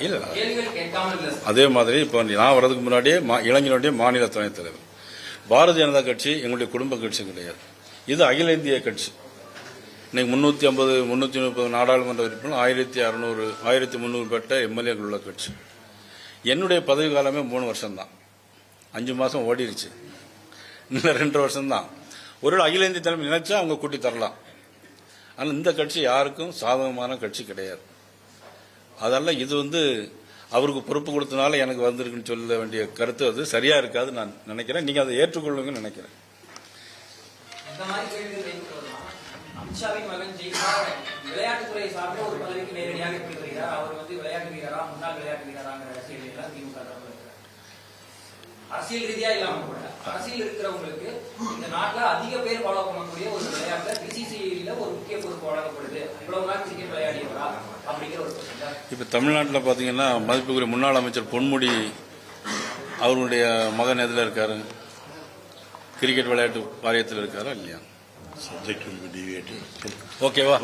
இல்ல. அதே மாதிரி இப்போ நான் வர்றதுக்கு முன்னாடியே இளைஞருடைய மாநில துணைத் தலைவர். பாரதிய ஜனதா கட்சி எங்களுடைய குடும்ப கட்சி கிடையாது. இது அகில இந்திய கட்சி. இன்னைக்கு முன்னூத்தி ஐம்பது முன்னூத்தி முப்பது நாடாளுமன்ற உறுப்பினர் ஆயிரத்தி அறுநூறு ஆயிரத்தி முந்நூறு பெற்ற எம்எல்ஏக்கள் உள்ள கட்சி. என்னுடைய பதவி காலமே மூணு வருஷம்தான். அஞ்சு மாசம் ஓடிருச்சு. இன்னும் ரெண்டு வருஷம்தான். ஒரு அகில இந்திய தலைமை நினைச்சா அவங்க கூட்டி தரலாம். ஆனால் இந்த கட்சி யாருக்கும் சாதகமான கட்சி கிடையாது. அதெல்லாம் இது வந்து அவருக்கு பொறுப்பு கொடுத்தனால எனக்கு வந்திருக்குன்னு சொல்ல வேண்டிய கருத்து அது. சரியா இருக்காது நான் நினைக்கிறேன். நீங்க அதை ஏற்றுக்கொள்ளுங்கன்னு நினைக்கிறேன். அரசியல் ரீதியா இல்லாம கூட அரசியல் இருக்கிறவங்களுக்கு இந்த நாட்டுல அதிக பேர் ஃபாலோ பண்ணக்கூடிய ஒரு விளையாட்டுல பிசிசிஐல ஒரு முக்கிய பொறுப்பு வழங்கப்படுது. இவ்வளவு நாள் கிரிக்கெட் விளையாடியவரா? இப்ப தமிழ்நாட்டில் பாத்தீங்கன்னா மதிப்புக்குரிய முன்னாள் அமைச்சர் பொன்முடி அவருடைய மகன் எதுல இருக்காரு கிரிக்கெட் விளையாட்டு வாரியத்தில் இருக்காரா இல்லையா deviated. ஓகேவா.